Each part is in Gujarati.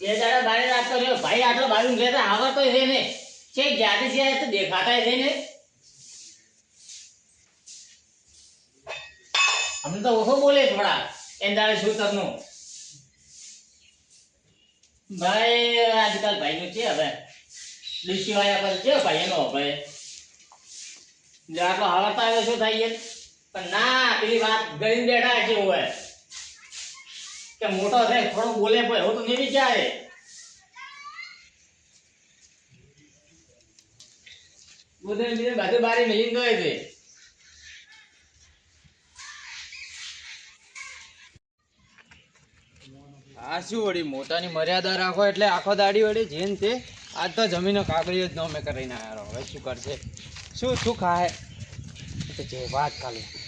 બે દાડા બારે રાખતો રહ્યો ભાઈ, આટલો બાજુ ગયા આવડતો છે ને. છે જ્યારે છે તો દેખાતા છે ને. અમને તો ઓછો બોલે થોડા. એમ દાડે શું કરનું ભાઈ, આજકાલ ભાઈનું છે હવે. લીસી વાયા પર છે ભાઈ, એનો હવે આટલો આવડતા આવે શું થાય પણ ના, પેલી વાત ગઈને બેઠા છે હોય કે મોટો છે થોડું બોલે પણ એવું તો નહીં વિચારે બધે બીજે બાજુ બારી મેલીને ગયો છે. આ શું વળી, મોટાની મર્યાદા રાખો એટલે આખો દાડી વળી જેન તે આજ તો જમીનો કાગળિયો જ ન મેં કરીને આવ્યો હવે શું કરશે? શું શું ખાય? જે વાત ખાલી.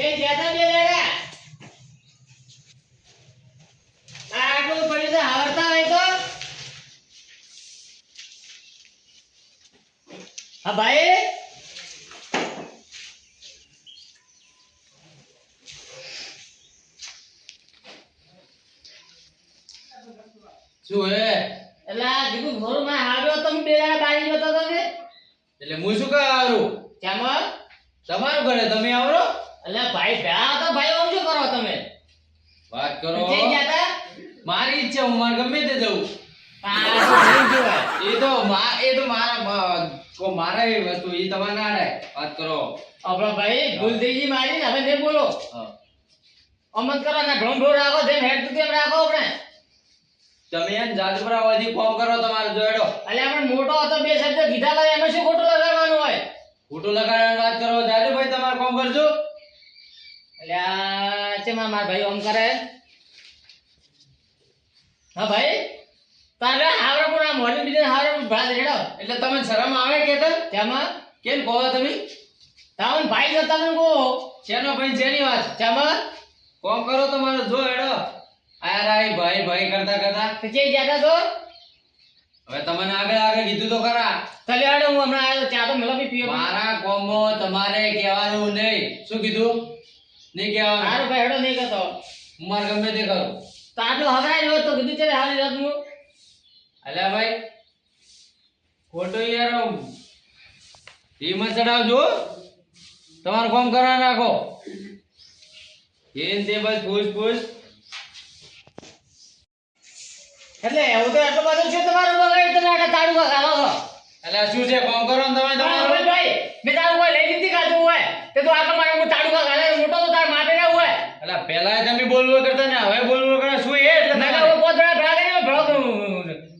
બે પડ્યું હોય તો. હા ભાઈ. શું હે? એટલે આ કીધું ઘોરું માં આવ્યો તમે બે બારી જતો હતો એટલે હું શું આવરું ચામલ તમારું ઘરે તમે આવરો? એટલે ભાઈ ભેળા તો ભાઈ ઓમ શું કરો તમે? વાત કરો. છે જ્યાંતા મારી ઈચ્છા હું માર ગમે તે જોવાય. એ તો મા- એ તો મારા કો મારા એ વસ્તુ એ તમારે ના રહે વાત કરો. આપણો ભાઈ ભૂલ થઈ ગઈ મારી ને હવે ને બોલો. અમત કરો ને ઢોંઢો રાખો જેમ હેડ તું તેમ રાખો આપણે. તમે એમ જાજપરા વાજી ફોર્મ કરો તમારો જોડો એટલે આપણે મોટો હતો બે શબ્દ કીધા તો એમાં શું ખોટું લગાડવાનું હોય? ખોટું લગાડવાની વાત કરો જાજુભાઈ તમારે કોમ કરજો. એટલે ચેમાં મારા ભાઈ ઓમ કરે? હા ભાઈ? તારે હાવડે પણ આ મોડી બીજે હાવડે પણ ભરા એટલે તમને શરમ આવે કે તેમાં કેમ કહો તમે? તાવન ભાઈ જો તમે કહો. શેનો ભાઈ જેની વાત? તેમાં કોમ કરો તમારે જો હેડો. આયા રાય ભાઈ ભાઈ કરતા કરતા. જાતા હવે તમને આગળ આગળ કીધું તો ખરા. તલે આડે હું હમણાં આવ્યો ચા તો મેલો બી પીવો મારા કોમમાં તમારે કહેવાનું નહીં. શું કીધું? નહીં કહેવાનું. સારું ભાઈ હેડો નહીં કરતો હું મારે ગમે તે કરું. તો આટલો હવરાય રહ્યો તો કીધું ચાલે હાલી રાત હું. અલ્યા ભાઈ ખોટું યાર ચડાવજો તમારું કામ કરવા નાખો. એન તે બસ પૂછ પૂછ એટલે એવું તો એટલું બધું છે તમારું બગાડ તમે આટલા તાળું છો. અલ્યા શું છે? કોમ કરો ને તમે તમારો. ભાઈ મેં તારું કોઈ લઈ લીધી ખાધું હોય. તે તો આખા મારે હું તાળું ખાલે મોટો તો તાર માટે ના હોય. એટલે પહેલા તમે બોલવું કરતા ને હવે બોલવું કરે શું એ એટલે તમારે? કહું પોત જણા ભેળા કરીને ભેળો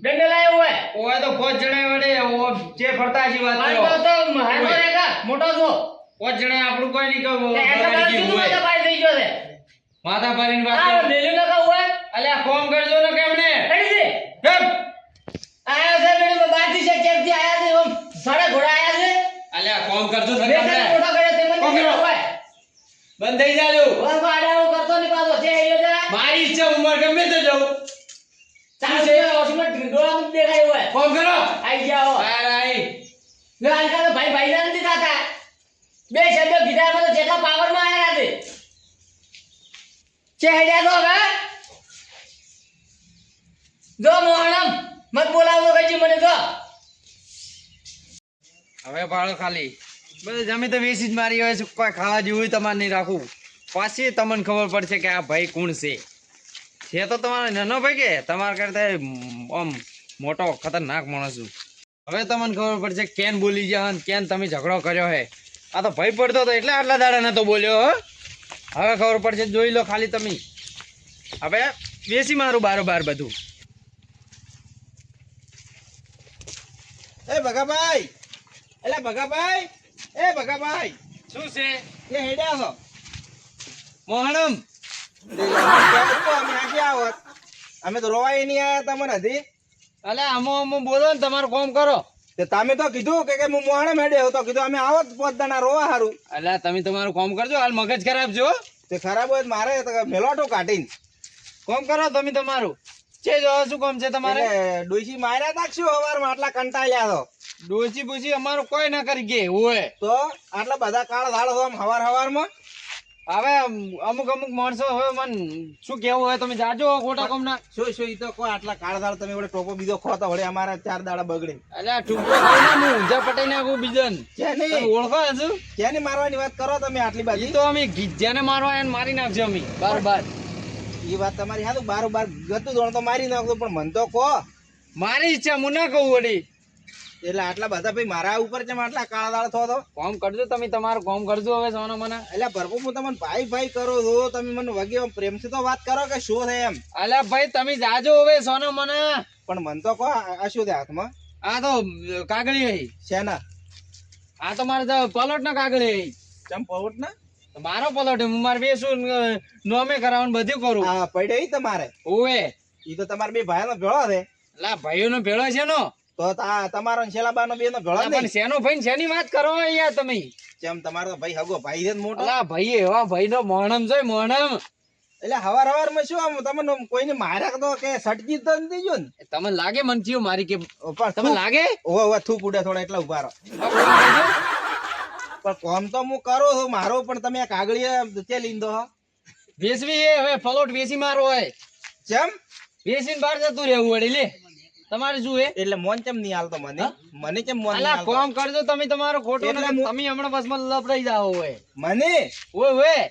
દંડ લાયો હોય. ઓય તો પાંચ જણા વડે ઓ જે ફરતા હજી વાત કરો. તો તો હાથો મોટો છો. પાંચ જણા આપણું કોઈ નહીં કહું એટલા શું માથા છે? માથા પાડીને વાત આ કરો. મેલ્યું ના કહું હોય અલ્યા ફોન કરજો ને કેમને કઈ છે આયા છે મેડમ બારથી છે ચેકથી આયા છે ઓમ સાડા ઘોડા આયા છે અલ્યા ફોન કરજો ને બે કેમને? સાડા મોટા કર્યા તે મને કોણ કર્યો? ખબર હોય બંધ થઈ જાજો બસ આડાઓ કરતો નહીં પાછો જે આવ્યો છે મારી ઈચ્છા હું મારે ગમે તે જાઉં ચાલ છે ઓછું ડોળા મુક દેખાય હોય ફોન કરો આઈ જાઓ બહાર આઈ લે આજકાલ તો ભાઈ ભાઈ નથી થતા બે શબ્દો કીધા એમાં તો જેટલા પાવરમાં આયા છે ચેહડ્યા તો હવે જો મોહણમ મત બોલાવો કજી મને, જો. હવે ભાડો ખાલી. બધું જમી તો વેસી જ મારી હોય છે, કોઈ ખાવા જેવું તમારે નહીં રાખવું. પાછી તમને ખબર પડશે કે આ ભાઈ કોણ છે. છે તો તમારો નાનો ભાઈ કે, તમારા કરતા આમ મોટો, ખતરનાક માણસ છું. હવે તમને ખબર પડશે કેન બોલી ગયા કેન તમે ઝઘડો કર્યો હે. આ તો ભય પડતો હતો એટલે આટલા દાડા નતો બોલ્યો હવે ખબર પડશે, જોઈ લો ખાલી તમે. હવે બેસી મારું બારોબાર બધું. એ ભગાભાઈ. એટલે ભગાભાઈ. એ ભગાભાઈ. શું છે? એ હેડ્યા છો મોહણમ અમે આખી આવત અમે તો રોવાય નહીં આવ્યા તમને હજી અલે અમો અમો બોલો ને તમારું કોમ કરો. તે તમે તો કીધું કે કે હું મોહણમ હેડ્યો તો કીધું અમે આવો પોત દાણા રોવા સારું અલ્યા તમે તમારું કોમ કરજો. હાલ મગજ ખરાબ છો તે ખરાબ હોય મારે તો મેલોટો કાઢીને. કોમ કરો તમે તમારું. છે જો શું કામ છે તમારે? ડોસી માર્યા તા કે શું હવારમાં આટલા કંટાળ્યા તો? ડોસી બુસી અમારું કોઈ ના કરી ગે હોય તો આટલા બધા કાળ ધાળ આમ હવાર હવારમાં? હવે અમુક અમુક માણસો હવે મન શું કેવું હોય તમે જાજો ખોટા કોમ ના શું શું ઈ તો કોઈ આટલા કાળ ધાળ તમે વડે ટોપો બીજો ખોતા વડે અમારા ચાર દાડા બગડે. અલ્યા ટૂંકો હું ઊંઝા પટાઈ નાખું બીજન. નહીં ઓળખો હજુ? જેની મારવાની વાત કરો તમે આટલી બાજુ તો અમે ગીજ્જાને મારવા એને મારી નાખજો અમે બાર બાર. એ વાત તમારી હાથું બાર બાર ગતું દોણ તો મારી નાખતો પણ મન તો કહો. મારી ઈચ્છા હું ના કહું વળી. એટલે આટલા બધા ભાઈ મારા ઉપર છે આટલા કાળા દાળ થો તો. કોમ કરજો તમે તમારું કોમ કરજો હવે સોનો મને. એટલે ભરપૂર હું તમને ભાઈ ભાઈ કરો છો તમે મને વગે પ્રેમથી તો વાત કરો કે શું થાય એમ. અલ્યા ભાઈ તમે જાજો હવે સોનો મને. પણ મન તો કહો આ શું થાય હાથમાં? આ તો કાગળી શેના? આ તો મારે તો પલોટ ના કાગળી ચમ પલોટ ના મારો પલોટ હું મારે બેસું નોમે કરાવવાનું બધું કરું. હા પડે તમારે. ઓવે. ઈ તો તમારે બે ભાઈનો ભેળો છે. લા ભાઈઓ નો ભેળો છે નો તો આ તમારો ને શેલાબાનો બે નો ભેળો પણ શેનો ભાઈ શેની વાત કરો યાર તમે? જેમ તમારો ભાઈ હગો ભાઈ છે મોટો. લા ભાઈ એવા ભાઈ નો મોણમ જોય મોણમ. એટલે હવાર હવારમાં શું આમ તમને કોઈને માર્યા તો કે સટકી તો નથી જો ને? તમને લાગે મન થયું મારી કે તમને લાગે? ઓવા ઓવે થૂક પૂડે થોડા એટલા ઊભા રહો? પણ કોમ તો હું કરું છું. મારો પણ તમે કાગળી તે લીંદો હો. વેસવી એ હવે ફલોટ વેસી મારો હોય. જેમ? વેસીને બહાર જતું રહેવું વળી લે. તમારે શું એટલે મોન કેમ નહીં હાલતો મને? મને કેમ મોન અલા કોમ કરજો તમે તમારો ખોટો તમે હમણાં બસમાં લપડાઈ જાઓ હોય. મને? ઓય ઓય.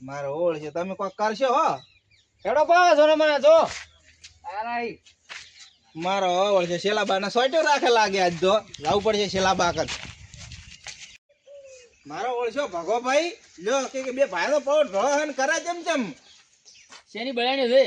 મારો ઓળ છે. તમે કોક કરશો હો. હેડો પા ને મને જો આરાઈ મારો ઓળ છે. શેલાબા ના સોટો રાખે લાગે આજ તો. લાવવું પડશે શેલાબા કર મારો ઓળશો ભગોભાઈ ભગો લો કે બે ભાઈ નો પવન ભળો હન કરે જેમ જેમ શેની બળાણી છે?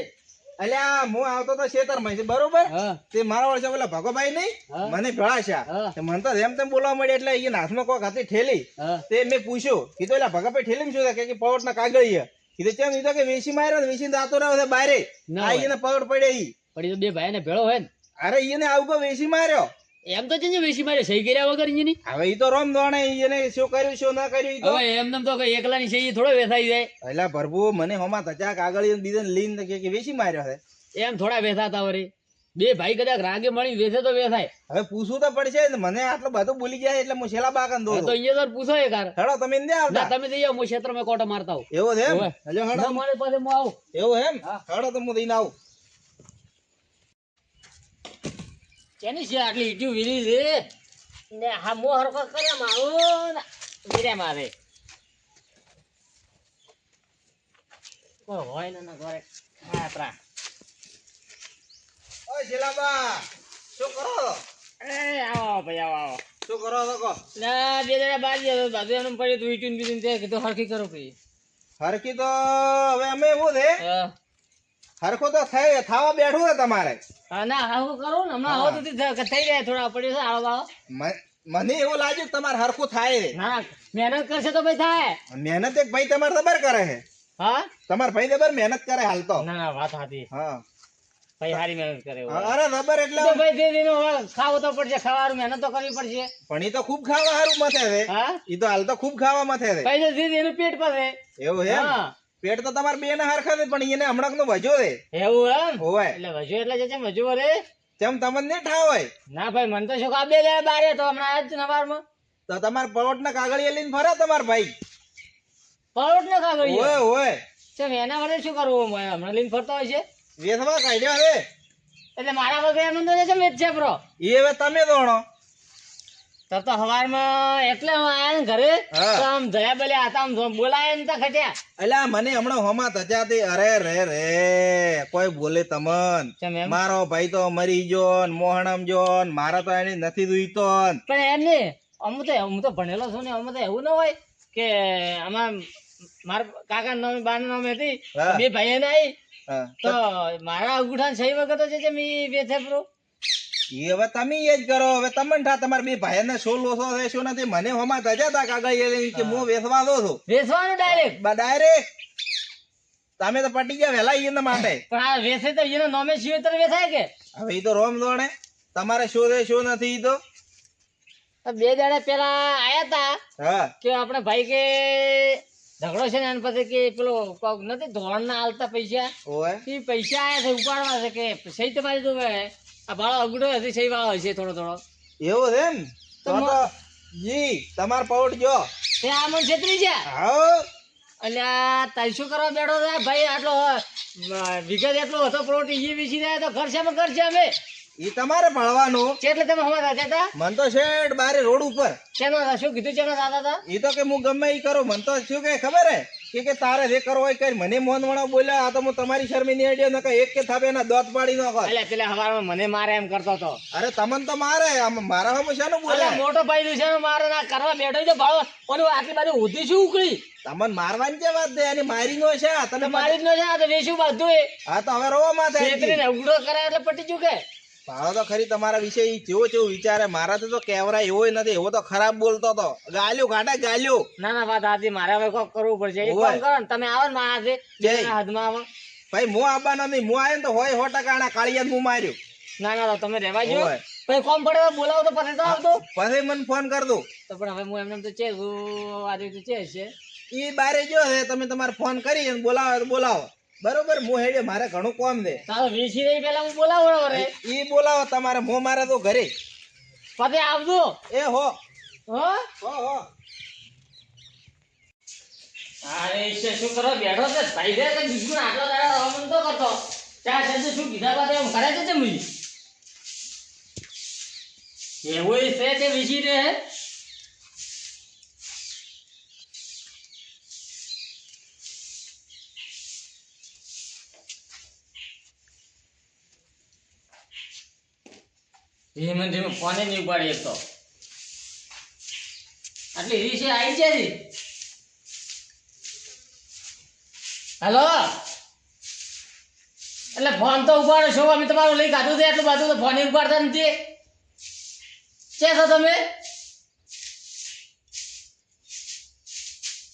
અલ્યા હું આવતો તો શેતરમાં બરોબર? તે મારા છે પેલા ભગોભાઈ નહીં મને ભળાશ્યા મને તો એમ તેમ બોલવા મળે એટલે એ હાથમાં કોક હતી ઠેલી. તે મેં પૂછ્યું કીધું એટલે ભગોભાઈ ઠેલી શું છે? કે પવટ ના કાગળીએ કીધું કેમ? કીધું કે વેસી માર્યો વેસી દાતો રહ્યો છે બારે. ના આ હોય. પવટ પડે ઈ. પણ એ બે ભાઈ ને ભેળો હોય ને. અરે એને આવું કો વેસી માર્યો? એમ તો વેસી મારે સહી કર્યા વગરની હવે ઈ તો રોમ દોણે એને શું કર્યું શું ના કર્યું તો? હવે એમ તો કઈ એકલાની સહી થોડો વેસાઈ જાય. એટલે ભરભુ મને હોમાં તચા કાગળી બીજા લીન કે કે વેસી માર્યો છે? એમ થોડા વેસાતા વરી. બે ભાઈ કદાચ રાગે મળી વેસે તો વેસાય. હવે પૂછવું તો પડશે ને મને આટલું બધું ભૂલી ગયા એટલે હું છેલ્લા બાકન દો તો અહીંયા તો પૂછો એ કાર હેડો તમે ને આવતા. તમે જઈ આવો હું ક્ષેત્રમાં કોટો મારતા હોઉં એવો છે એમ? હેડો. મારી પાસે હું આવું. એવું એમ? હા. હેડો તો હું દઈને આવું. કેની છે આટલી ઈટ્યું વીરી છે ને હા મો હરકો કરે મારો. વીરે મારે. કોઈ હોય ને ઘરે. માત્રા ઓય જીલાબા શું કરો? એ આવો ભાઈ આવો આવો. શું કરો તો કો ના બે જણા બાર જતો બાજુ એમ પડ્યું તું ઈટ્યું બીજું તે કીધું હરખી કરો ભાઈ. હરખી તો હવે અમે એવું છે હા. હરખો તો થઈ થાવા બેઠું ને તમારે. ના હાવું કરું ને? હમણાં હવે તો થઈ થઈ જાય થોડા પડ્યું છે આવો આવો. મને એવું લાગ્યું કે તમારે હરખું થાય. ના મહેનત કરશે તો ભાઈ થાય. મહેનત એક ભાઈ તમારે દબર કરે છે. હા? તમારા ભાઈ દબર મહેનત કરે હાલ તો. ના ના વાત સાચી. હા. ભાઈ સારી મહેનત કરે અરે જબર એટલે તો ભાઈ હવે તો પડશે ખાવાનું મહેનત તો કરવી પડશે. પણ એ તો ખૂબ ખાવા હારું મથે રે હા? ઈ તો હાલ તો ખૂબ ખાવા મથે રે ભાઈ દીદી એનું પેટ પાસે એવું હે હા. પેટ તો તમારે બે ના હરખા છે પણ એને હમણાં નો વજો રે એવું એમ? હોય એટલે વજો એટલે છે વજો રે. તેમ તમને નહીં ઠાવ હોય. ના ભાઈ મને તો શું કાબે લે બારે તો હમણાં આજ નવારમાં તો તમારે પરોટ ના કાગળિયા લઈને ફરે તમાર ભાઈ. પરોટ ને કાગળિયા? ઓય ઓય છે એના વડે શું કરવું? હમણાં લઈને ફરતો હોય છે. વેસવા કાઢ્યા હવે એટલે મારા વગર એમ તો છે મેચ છે બ્રો. એ હવે તમે દોણો. તો તો હવારમાં એટલે હું આયા ને ઘરે તો આમ જયા બલે આતા આમ બોલાય ને તો ખટ્યા. એટલે મને હમણાં હોમાં તચાતી અરે રે રે કોઈ બોલે તમન. મારો ભાઈ તો મરી ગયો ને મોહણમ જો ને મારા તો એને નથી દુઈતો પણ એમ ને અમુ તો હું તો ભણેલો છું ને અમુ તો એવું ના હોય કે આમાં મારા કાકા નામે બા નામે હતી. બે ભાઈ ને આવી તો મારા અંગૂઠા સહી વગર તો છે મી બેઠે પ્રો ઈ હવે તમે એ જ કરો. હવે તમને થા તમારા બે ભાઈ ને શું લોસો છે શું નથી? મને હોમાં તજાતા કાગળ એ કે હું વેસવા દો છું. વેચવાનું ડાયરેક્ટ ડાયરેક્ટ તમે તો પટી ગયા વેલા એના માટે. પણ આ વેસે તો એનો નોમે શિવે તો વેચાય કે? હવે ઈ તો રોમ દોણે તમારે શું છે શું નથી ઈ તો? તો બે દાડા પેલા આયા તા હા. કે આપણે ભાઈ કે ઝઘડો છે ને એના પછી કે પેલો નથી ધોરણ ના આલતા પૈસા. એ પૈસા આયા છે ઉપાડવા છે કે સહી તમારી તો આ ભાડો અગડો હશે સહી વાળો હશે થોડો થોડો. એવું છે એમ? તો જી તમાર પૌટ જો. તે આ મન છેતરી છે? હા અલ્યા તારી શું કરવા બેઠો છે? ભાઈ આટલો વિગત એટલો હતો પ્લોટ ઈ વેચી રહ્યા તો ખર્ચામાં ખર્ચે અમે. છે ઈ તમારે ભણવાનું. છે એટલે તમે હમણાં રાખ્યા હતા? મન તો શેઠ બારે રોડ ઉપર. શેનો? શું કીધું છે દાદા હતા? એ તો કે હું ગમે એ કરું. મન તો શું કે ખબર હે? કે કે તારે જે કરવો હોય કઈ મને મોન વણો બોલ્યા આ તો હું તમારી શરમી ની આઈડિયા નકા એક કે થાપે એના દોત પાડી નાખો એટલે પેલા હવાર મને મારે એમ કરતો હતો. અરે તમને તો મારે. આમ મારા હમ શાનું બોલે? મોટો ભાઈ છે મારે ના કરવા બેઠો છે ભાવ ઓલું આટલી બાજુ ઉધી શું ઉકળી? તમને મારવાની કે વાત છે એની મારી નો છે. તને મારી નો છે આ તો વેશું બધું એ હા તો હવે રોવા માથે ઉઘડો કરાય એટલે પટી ચૂકે. કે ભાડો તો ખરી તમારા વિશે જેવો જેવો વિચારે મારા તો કેવરા એવો નથી. એવો તો ખરાબ બોલતો હતો. ગાલ્યો ઘાટા ગાલ્યો. ના ના વાત આજે મારે હવે કોક કરવું પડશે. એક કામ કરો ને તમે આવો ને મારા હાથે. હાથમાં આવો. ભાઈ હું આવવાનો નહીં. હું આવ્યો ને તો હોય સો ટકા આના કાળિયા હું માર્યું. ના ના તમે રહેવા જો. પછી કોમ પડે બોલાવો તો પછી તો આવતો. પછી મને ફોન કર દો. તો પણ હવે હું એમને એમ તો છે આજે તો છે છે ઈ બારે જો છે. તમે તમારે ફોન કરી બોલાવો તો બોલાવો. બરોબર મો હેડે મારે ઘણું કોમ છે. તારો વીસી રહી પેલા હું બોલાવો રે ઈ બોલાવો તમારે મો મારે તો ઘરે. પતે આવજો. એ હો. હો? હો હો. અરે છે શું કરો? બેઠો છે ભાઈ દે કે બીજું આટલો દાડા અમન તો કરતો. ચા છે શું કીધા બાદ એમ કરે છે મુજી એવું છે તે વીસી રે ધીમે ધીમે ફોને નહીં ઉપાડે એક તો. આટલી રીસે આવી છે હેલો? એટલે ફોન તો ઉપાડો છો અમે તમારું લઈ કાઢું છે? એટલું બધું તો ફોન ઉપાડતા નથી. છે છો તમે?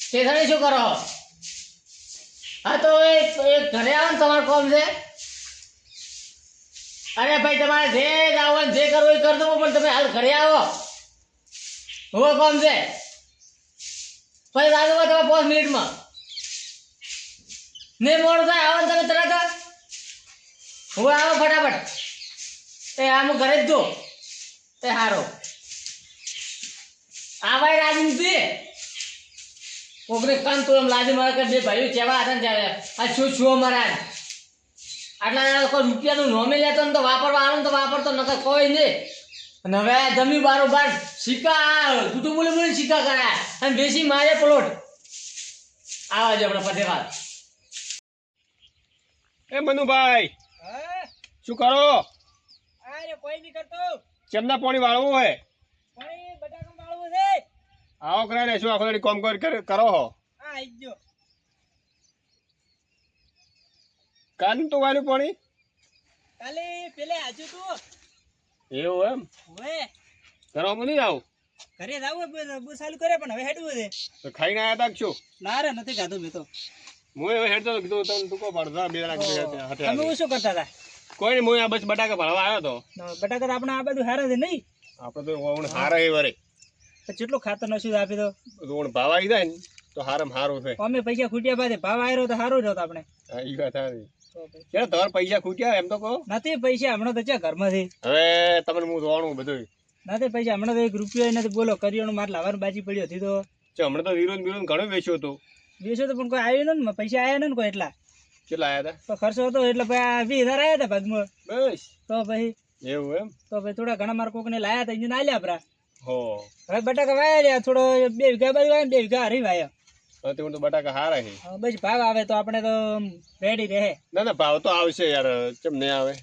સ્ટેશને શું કરો? હા, તો એ ઘરે આવો ને તમારું કોમ છે. અરે ભાઈ, તમારે જે આવવાનું જે કરવું એ કરી દો પણ તમે હાલ ઘરે આવો. હું કોમ છે? પછી લાગુ તમે પાંચ મિનિટમાં. ને મોડું થાય, આવો તમે તરત. હું આવો ફટાફટ. એ, આમ ઘરે જ જો એ, હારો. આવાય રાજનીતિ કોકને કાન તો એમ લાદી મારા કે બે ભાઈઓ કેવા હતા ને ત્યારે. આ શું છું અમારા? આટલા કોઈ રૂપિયાનું નોમી લેતો ને તો વાપરવા આવો ને તો વાપરતો નકર કોઈ નહીં. અને હવે જમી બારોબાર સિક્કા કુટુંબ બોલી બોલી સિક્કા કરાય અને બેસી મારે પ્લોટ. આવા જ આપણે ફતેવાલ એ મનુભાઈ શું કરો? અરે કોઈ નહીં કરતો? ચમના પાણી વાળવું હોય? પાણી બટાકા વાળવું છે? આવો કરાય ને શું આખો કોમ કર કર- હો. આ આઈ ગયો. કાનું તો વાળ્યું પાણી? કાલે પેલે આજુ તો. એવું એમ? હવે ઘરમાં નહીં આવું? ઘરે જ આવું બહુ ચાલુ કરે પણ હવે હેડવું છે. તો ખાઈને આયા તા છો ના રે નથી ખાધું મેં તો. હું હવે હેડતો તો કીધું તમને ટૂંકો પાડો જા, બે જણા તમે શું કરતા હતા? કોઈ નહીં હું આ બસ બટાકા ભરવા આવ્યો તો. બટાકા તો આપણે આ બધું હારે છે નહીં? આપણે તો ઓણ હારે એ વરે. તો જેટલું ખાતર નશું આપી દો ઓણ ભાવ આવી જાય ને તો હારમ હારું છે. અમે પૈસા ખૂટ્યા બાદ ભાવ આવ્યો તો સારું જ હતું આપણે. હા વાત સારી ક્યારે તમારે પૈસા ખૂટ્યા એમ તો કહો. નથી પૈસા હમણાં તો છે ઘરમાંથી. હવે તમને હું જોવાનું બધું નથી પૈસા હમણાં તો એક રૂપિયો નથી બોલો કરિયાણું મારે લાવવાનું બાજી પડ્યો હતી તો. છે હમણાં તો વિરોધ વિરોધ ઘણો વેચ્યો હતો. વેચ્યો તો પણ કોઈ આવ્યો ને પૈસા આવ્યા ને કોઈ એટલા. કેટલા આવ્યા તો ખર્ચો હતો એટલે ભાઈ આ વીસ હજાર આવ્યા હતા ભાગમાં. બસ. તો પછી એવું એમ? તો ભાઈ થોડા ઘણા મારા કોકને લાયા હતા ઇન્જિન આલ્યા આપણા હો. હવે બટાકા વાયા થોડો બે વીઘા બાજુ વાયા બે વીઘા હરી વાયા. તે તો બટાકા હારા છે. બસ ભાવ આવે તો આપણે તો રેડી રહે. ના ના ભાવ તો આવશે યાર કેમ નહીં આવે?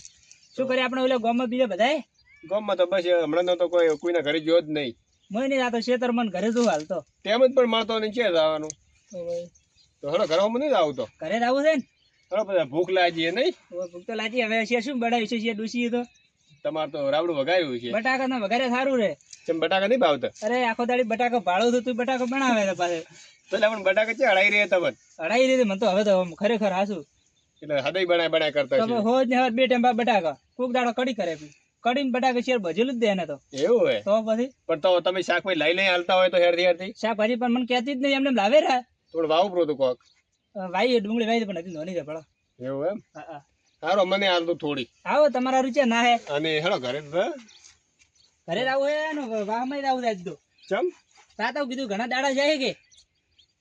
શું કરીએ આપણે ઓલા ગામમાં બીજા બધાય? ગામમાં તો બસ હમણાં તો કોઈ કોઈના ઘરે ગયો જ નહીં. મોય નહીં આ તો શેતર મન ઘરે શું હાલતો. તેમ જ પણ મળતો નહીં છે જવાનું? તો હળો ઘરે ઘરમાં નહીં આવતો ઘરે જ આવું છે ને? હળો બધા ભૂખ લાગી નહીં? ભૂખ તો લાગી હવે છે શું બનાવ્યું છે છે ડૂસી તો? તમારે તો રાવડું વગાડ્યું છે. બટાકા ના વઘારે સારું રે કેમ બટાકા નહીં ભાવતા? અરે આખો દાડી બટાકા ભાડું તો તું બટાકા બનાવે છે પાસે પેલા પણ બટાકા છે અડાઈ રહ્યા તમે અડાઈ રીતે મને તો હવે તો ખરેખર હાસુ. એટલે હૃદય બનાય બનાય કરતા હોજ ને બે બટાકા. કોક દાડો કડી કરે પી કડીને બટાકા શેર ભજેલું જ દે એને તો. એવું હે તો પછી? પણ તો તમે શાકભાજી લઈ લઈ હાલતા હોય તો હેરથી હેરથી? શાકભાજી પણ મને કહેતી જ નહીં એમને એમ લાવે રહ્યા થોડું વાવપરો હતું કોક. વાઈ ડુંગળી વાઈ પણ હજી નોની છે ભળો એવું એમ? હા, હા. મને હાલ તો થોડી. આવો તમારા રૂચિયા ના હે. અને હેડો ઘરે. ઘરે આવું હે વાહમાં જ આવું આજ તો. ચમ? તાતા કીધું ઘણા દાડા જાય કે?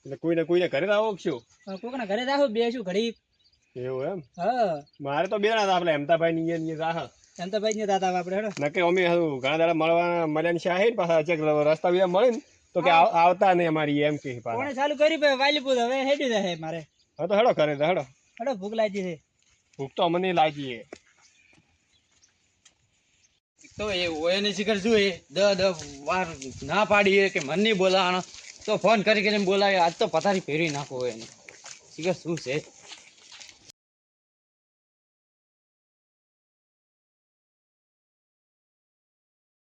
એટલે કોઈને કોઈને ઘરે જ આવો કે શું? કોકના ઘરે આવો બે બેસું ઘડી એવું એમ? હા. મારે તો બે ના આપણે હેમતાભાઈ ની ની રાહ એમ ની ભાઈ દાદા આપણે હેડો. નકે અમે ઘણા દાડા મળવાના મળ્યા છે આહે પાછા ચેક રસ્તા બીજા મળીને તો કે આવતા નહીં અમારી એમ કે પાછા. કોણે ચાલુ કરી પે વાલી પૂછ હવે હેડી રહે મારે. હા તો હેડો ઘરે હેડો. હેડો ભૂખ લાગી છે. ભૂખ તો અમને લાગી છે. તો એ ઓયની શિખર શું એ? દ દ વાર ના પાડીએ કે મન નહીં બોલાવાનો તો ફોન કરી કરીને બોલાવે આજ તો પથારી ફેરવી નાખો એને. શું છે?